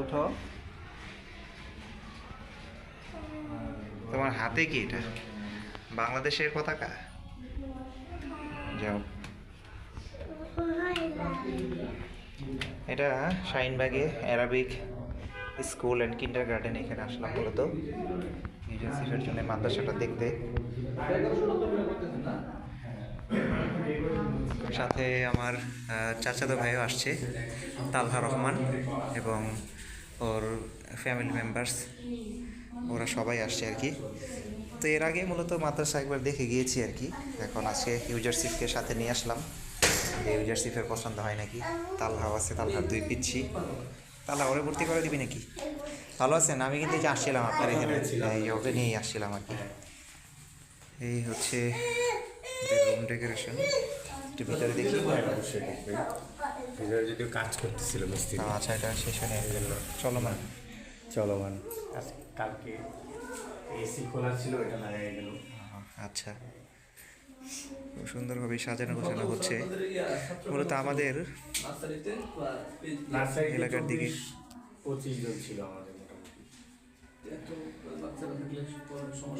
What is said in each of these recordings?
উঠো। তোমার হাতে কি এটা? বাংলাদেশের পতাকা? যাও। এটা শাহিনবাগে Arabic school and kindergarten এখানে আসলাম মূলত। ইউনিভার্সিটির জন্য মাদ্রাসাটা দেখতে। সাথে আমার চাচাতো ভাইও আসছে, তালহা রহমান এবং ওর ফ্যামিলি মেম্বার্স ওরা সবাই আসছে আর কি। তো এর আগে মূলত মাদ্রাসা একবার দেখে গিয়েছি আর কি। এখন আজকে ইউজারশিপকে সাথে নিয়ে আসলাম। ইউজারশিপের পছন্দ হয় নাকি? তালহাও আছে, তালহার দুই পিচ্ছি। তালহা, ওরে ভর্তি করে দিবি নাকি? ভালো আছেন? আমি কিন্তু আসছিলাম আপনার এখানে। ওকে নিয়েই আসছিলাম আর কি। এই হচ্ছে রুম ডেকোরেশন একটু ভিতরে দেখি। ভিতরে যদিও কাজ করতেছিল মিস্ত্রি। আচ্ছা এটা শেষ হয়ে গেল চলমান। চলমান। আজ- কালকে এসি খোলা ছিল এটা লাগাই গেল আচ্ছা। সুন্দরভাবে সাজানো গোছানো হচ্ছে। মূলত আমাদের এলাকার দিকে। পঁচিশ জন ছিল আমাদের মোটামুটি।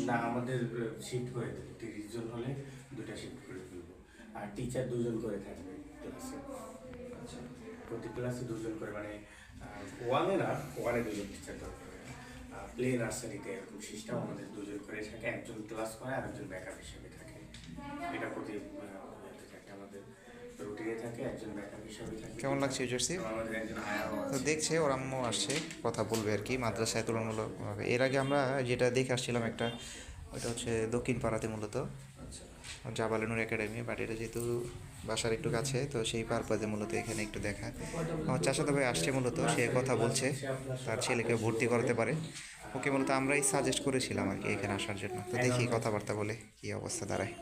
না আমাদের শিফট করে তিরিশ জন হলে। শিফট করে ফেলব। আর টিচার দুজন করে থাকবে ক্লাসে প্রতি ক্লাসে দুজন করে মানে ওয়ানে না ওয়ানে দুজন টিচার দরকার প্লে নার্সারিতে এরকম সিস্টেম আমাদের দুজন করে থাকে। একজন ক্লাস করে আর একজন ব্যাকআপ হিসেবে থাকে। এটা প্রতি থাকে আমাদের কেমন লাগছে আয়াও তো দেখছে ওর আম্মু আসছে কথা বলবে আর কি মাদ্রাসায় তুলনামূলকভাবে। এর আগে আমরা যেটা দেখে আসছিলাম একটা ওটা হচ্ছে দক্ষিণ পাড়াতে মূলত। জাবালানুর একাডেমি বাট এটা যেহেতু বাসার একটু কাছে, তো সেই পারপাজে মূলত এখানে একটু দেখা। আমার চাষা ভাই আসছে মূলত, সে কথা বলছে, তার ছেলেকে ভর্তি করতে পারে। ওকে মূলত আমরাই সাজেস্ট করেছিলাম আর কি এখানে আসার জন্য। তো দেখি কথাবার্তা বলে কী অবস্থা দাঁড়ায়।